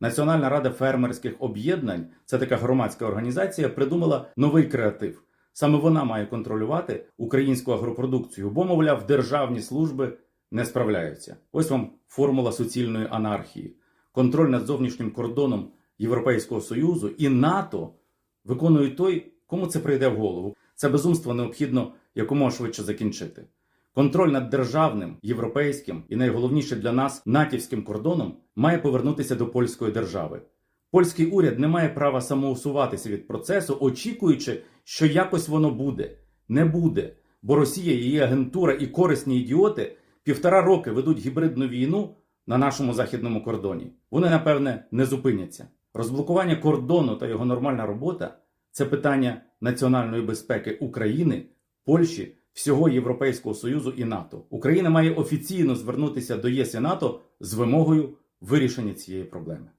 Національна рада фермерських об'єднань, це така громадська організація, придумала новий креатив. Саме вона має контролювати українську агропродукцію, бо, мовляв, державні служби не справляються. Ось вам формула суцільної анархії. Контроль над зовнішнім кордоном Європейського Союзу і НАТО виконують той, кому це прийде в голову. Це безумство необхідно якомога швидше закінчити. Контроль над державним, європейським і найголовніше для нас натівським кордоном має повернутися до польської держави. Польський уряд не має права самоусуватися від процесу, очікуючи, що якось воно буде. Не буде. Бо Росія, її агентура і корисні ідіоти півтора роки ведуть гібридну війну на нашому західному кордоні. Вони, напевне, не зупиняться. Розблокування кордону та його нормальна робота це питання національної безпеки України, Польщі, всього Європейського Союзу і НАТО. Україна має офіційно звернутися до ЄС і НАТО з вимогою вирішення цієї проблеми.